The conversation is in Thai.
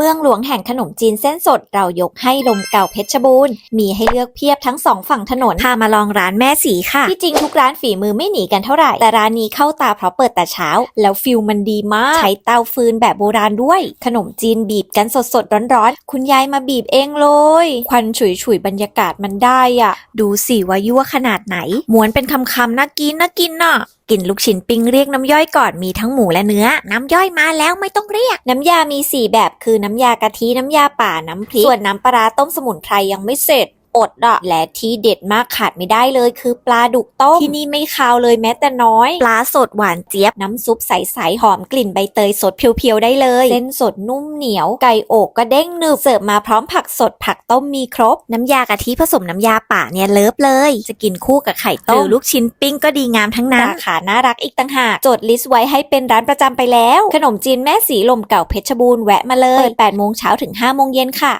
เมืองหลวงแห่งขนมจีนเส้นสดเรายกให้ลมเก่าเพชรบูรณ์ มีให้เลือกเพียบทั้งสองฝั่งถนน พามาลองร้านแม่สีค่ะ ที่จริงทุกร้านฝีมือไม่หนีกันเท่าไหร่ แต่ร้านนี้เข้าตาเพราะเปิดแต่เช้า แล้วฟิลมันดีมาก ใช้เตาฟืนแบบโบราณด้วย ขนมจีนบีบกันสดๆร้อนๆ คุณยายมาบีบเองเลย ควันฉุยๆบรรยากาศมันได้อะ ดูสิว่ายั่วขนาดไหน ม้วนเป็นคำๆน่ากินน่ากินน่ะ กินลูกชิ้นปิ้งเรียกน้ำย่อยก่อนมีทั้งหมูและเนื้อ น้ำย่อยมาแล้วไม่ต้องเรียก น้ำยามี 4 แบบคือน้ำยากะทิน้ำยาป่าน้ำพริกส่วนน้ำปลาร้าต้มสมุนไพรยังไม่เสร็จ อดอะและที่เด็ดมากขาดไม่ได้เลย คือปลาดุกต้มที่นี่ไม่คาวเลยแม้แต่น้อย ปลาสดหวานเจี๊ยบน้ำซุปใสๆหอมกลิ่นใบเตยสดเพียวๆได้เลยเส้นสดนุ่มเหนียวไก่อกก็เด้งหนึบเสิร์ฟมาพร้อมผักสดผักต้มมีครบ น้ำยากะทิผสมน้ำยาป่าเนี่ยเลิฟเลย จะกินคู่กับไข่ต้มหรือลูกชิ้นปิ้งก็ดีงามทั้งนั้นราคาน่ารักอีกต่างหากจดลิสต์ไว้ให้เป็นร้านประจำไปแล้ว ขนมจีนแม่สีลมเก่าเพชรบูรณ์แวะมาเลยเปิด8โมงเช้าถึง5โมงเย็นค่ะ